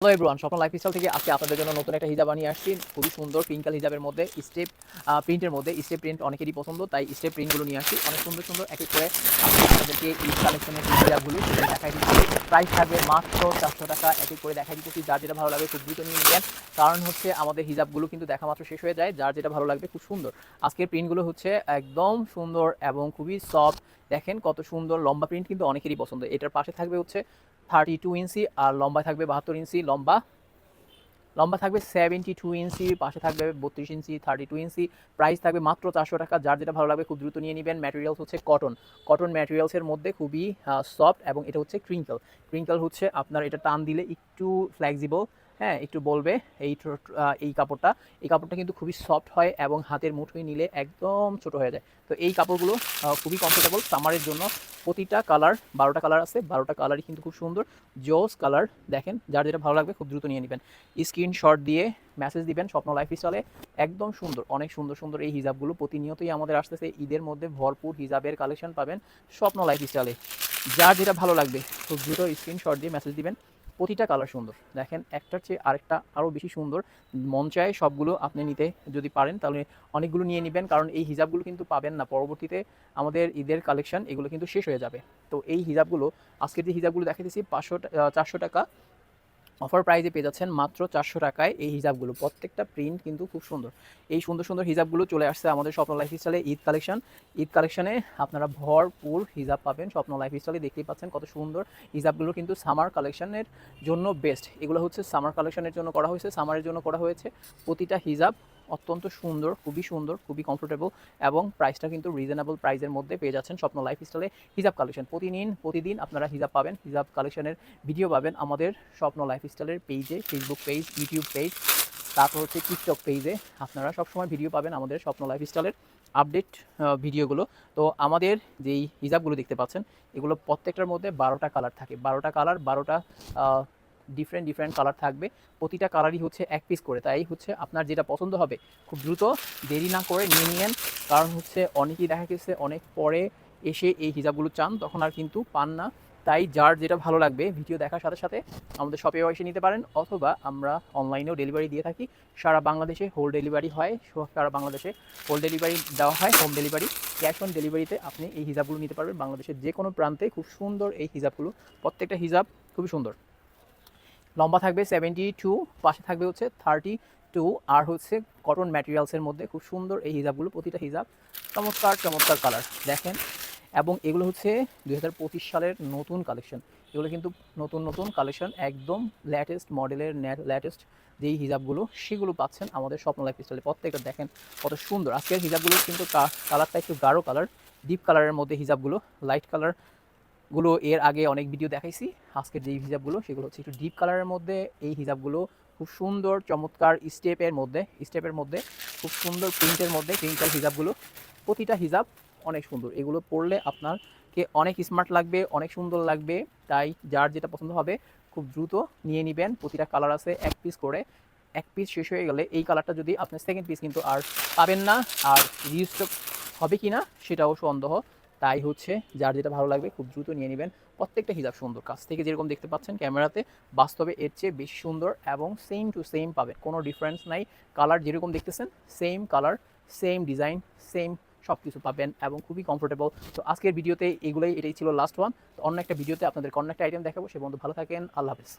Hello everyone Swapna lifestyle থেকে আজকে আপনাদের জন্য নতুন একটা হিজাব নিয়ে আসছি। খুবই সুন্দর পিঙ্কাল হিজাবের মধ্যে স্টেপ প্রিন্টের মধ্যে স্টেপ প্রিন্ট অনেকেরই পছন্দ, তাই স্টেপ প্রিন্টগুলো নিয়ে আসছি অনেক সুন্দর সুন্দর এক এক করে আপনাদেরকে ঈদ কালেকশনের হিজাবগুলো সেটা দেখাই দিচ্ছি। প্রাইস থাকবে মাত্র চারশো টাকা, এক এক করে দেখাই দিচ্ছি যার যেটা ভালো লাগবে খুব দ্রুত নিয়ে নেবেন। কারণ হচ্ছে আমাদের হিজাবগুলো কিন্তু দেখা মাত্র শেষ হয়ে যায়, যার যেটা ভালো লাগবে খুব সুন্দর। আজকের প্রিন্টগুলো হচ্ছে একদম সুন্দর এবং খুবই সফট দেখেন কত সুন্দর লম্বা প্রিন্ট কিন্তু অনেকেরই পছন্দ। এটার পাশে থাকবে হচ্ছে থার্টি টু ইঞ্চি আর লম্বা থাকবে বাহাত্তর ইঞ্চি, লম্বা। লম্বা থাকবে সেভেন্টি টু ইঞ্চি, পাশে থাকবে বত্রিশ inch thirty two inch. Price থাকবে মাত্র চারশো টাকা। যার যেটা ভালো লাগবে খুব দ্রুত নিয়ে নেবেন। ম্যাটেরিয়ালস হচ্ছে কটন। কটন ম্যাটেরিয়ালসের মধ্যে খুবই সফট এবং এটা হচ্ছে ক্রিঙ্কল। ক্রিঙ্কল হচ্ছে আপনার এটা টান দিলে একটু ফ্লেক্সিবল হ্যাঁ একটু বলবে এই এই কাপড়টা? এই কাপড়টা কিন্তু খুবই সফট হয় এবং হাতের মুঠোয় নিলে একদম ছোট হয়ে যায়। তো এই কাপড়গুলো খুবই কমফোর্টেবল সামারের জন্য। প্রতিটা কালার বারোটা কালার আছে, বারোটা কালারই কিন্তু খুব সুন্দর। জোস কালার দেখেন, যার যেটা ভালো লাগবে খুব দ্রুত নিয়ে নেবেন। স্ক্রিনশট দিয়ে মেসেজ দিবেন, স্বপ্ন লাইফ স্টাইলে একদম সুন্দর, অনেক সুন্দর সুন্দর এই হিজাবগুলো। প্রতিনিয়তই আমাদের আসতেছে, ঈদের মধ্যে ভরপুর হিজাবের কালেকশন পাবেন স্বপ্ন লাইফ স্টাইলে যার যেটা ভালো লাগবে, খুব দ্রুত স্ক্রিনশট দিয়ে মেসেজ দিবেন। প্রতিটা কালার সুন্দর। দেখেন, একটার চেয়ে আরেকটা আরও বেশি সুন্দর। মন চায় সবগুলো আপনি নিতে যদি পারেন, তাহলে অনেকগুলো নিয়ে নেবেন। কারণ এই হিজাবগুলো কিন্তু পাবেন না। পরবর্তীতে আমাদের ঈদের কালেকশন এগুলো কিন্তু শেষ হয়ে যাবে। তো এই হিজাবগুলো, আজকের যে হিজাবগুলো দেখাতেছি পাঁচশো চারশো টাকা অফার প্রাইজে পেয়ে যাচ্ছেন মাত্র চারশো টাকায় এই হিজাবগুলো। প্রত্যেকটা প্রিন্ট কিন্তু খুব সুন্দর। এই সুন্দর সুন্দর হিজাবগুলো চলে আসছে আমাদের স্বপ্ন লাইফ স্টাইলে ঈদ কালেকশন ঈদ কালেকশনে আপনারা ভরপুর হিজাব পাবেন স্বপ্ন লাইফ স্টাইলে দেখতেই পাচ্ছেন কত সুন্দর হিজাবগুলো কিন্তু সামার কালেকশনের জন্য বেস্ট এগুলো হচ্ছে সামার কালেকশনের জন্য করা হয়েছে সামারের জন্য করা হয়েছে। প্রতিটা হিজাব অত্যন্ত সুন্দর, খুবই সুন্দর, খুবই কমফোর্টেবল এবং প্রাইসটা কিন্তু রিজনেবল প্রাইসের মধ্যে পেয়ে যাচ্ছেন স্বপ্ন লাইফ স্টাইলে হিজাব কালেকশন প্রতিদিন প্রতিদিন আপনারা হিজাব পাবেন, হিজাব কালেকশনের ভিডিও পাবেন আমাদের স্বপ্ন লাইফ স্টাইলের পেজে ফেসবুক পেজ ইউটিউব পেজ তারপর হচ্ছে টিকটক পেজে আপনারা সবসময় ভিডিও পাবেন আমাদের স্বপ্ন লাইফ স্টাইলের আপডেট ভিডিওগুলো তো আমাদের যেই হিজাবগুলো দেখতে পাচ্ছেন, এগুলো প্রত্যেকটার মধ্যে বারোটা কালার থাকে। বারোটা কালার বারোটা ডিফারেন্ট ডিফারেন্ট কালার থাকবে। প্রতিটা কালারই হচ্ছে এক পিস করে। তাই হচ্ছে আপনার যেটা পছন্দ হবে, খুব দ্রুত দেরি না করে নিয়ে নিয়েন। কারণ হচ্ছে অনেকেই দেখা গেছে, অনেক পরে এসে এই হিজাবগুলো চান, তখন আর কিন্তু পান না। তাই যার যেটা ভালো লাগবে, ভিডিও দেখার সাথে সাথে আমাদের শপে এসে নিতে পারেন। অথবা আমরা অনলাইনেও ডেলিভারি দিয়ে থাকি। সারা বাংলাদেশে হোল ডেলিভারি হয়, সারা বাংলাদেশে হোল ডেলিভারি দেওয়া হয় হোম ডেলিভারি ক্যাশ অন ডেলিভারিতে আপনি এই হিজাবগুলো নিতে পারবেন। বাংলাদেশের যে কোনো প্রান্তে খুব সুন্দর এই হিজাবগুলো। প্রত্যেকটা হিজাব খুবই সুন্দর। লম্বা থাকবে সেভেন্টি টু পাশে থাকবে হচ্ছে থার্টি টু আর হচ্ছে কটন ম্যাটেরিয়ালসের মধ্যে খুব সুন্দর এই হিজাবগুলো, প্রতিটা হিজাব। চমৎকার চমৎকার কালার দেখেন। এবং এগুলো হচ্ছে দু হাজার পঁচিশ সালের নতুন কালেকশন এগুলো কিন্তু নতুন নতুন কালেকশন একদম লেটেস্ট মডেলের লেটেস্ট যেই হিজাবগুলো, সেগুলো পাচ্ছেন আমাদের স্বপ্ন লাইফ স্টাইলে প্রত্যেকটা দেখেন কত সুন্দর। আজকের হিজাবগুলো কিন্তু কালারটা একটু গাঢ় কালার ডিপ কালারের মধ্যে হিজাবগুলো লাইট কালার গুলো এর আগে অনেক ভিডিও দেখাইছি। আজকের যেই হিজাবগুলো, সেগুলো হচ্ছে একটু ডিপ কালারের মধ্যে। এই হিজাবগুলো খুব সুন্দর, চমৎকার স্টেপের মধ্যে স্টেপের মধ্যে, খুব সুন্দর প্রিন্টের মধ্যে প্রিন্টার হিজাবগুলো। প্রতিটা হিজাব অনেক সুন্দর। এগুলো পরলে আপনাকে অনেক স্মার্ট লাগবে, অনেক সুন্দর লাগবে। তাই যার যেটা পছন্দ হবে, খুব দ্রুত নিয়ে নেবেন। প্রতিটা কালার আছে এক পিস করে। এক পিস শেষ হয়ে গেলে এই কালারটা যদি আপনার সেকেন্ড পিস কিন্তু আর পাবেন না, আর রিস্টক হবে কি না সেটাও সন্দেহ। তাই হচ্ছে যার যেটা ভালো লাগবে খুব দ্রুত নিয়ে নেবেন প্রত্যেকটা হিজাব সুন্দর। কাছ থেকে যেরকম দেখতে পাচ্ছেন ক্যামেরাতে বাস্তবে এর চেয়ে বেশি সুন্দর এবং সেম টু সেম পাবেন, কোনো ডিফারেন্স নাই। কালার যেরকম দেখতেছেন same colour same design same সব কিছু পাবেন এবং খুবই কমফোর্টেবল তো আজকের ভিডিওতে এগুলোই, এটাই ছিল লাস্ট ওয়ান তো অন্য একটা ভিডিওতে আপনাদের অন্য একটা আইটেম দেখাবো। সে বন্ধু ভালো থাকেন, আল্লাহ হাফেজ।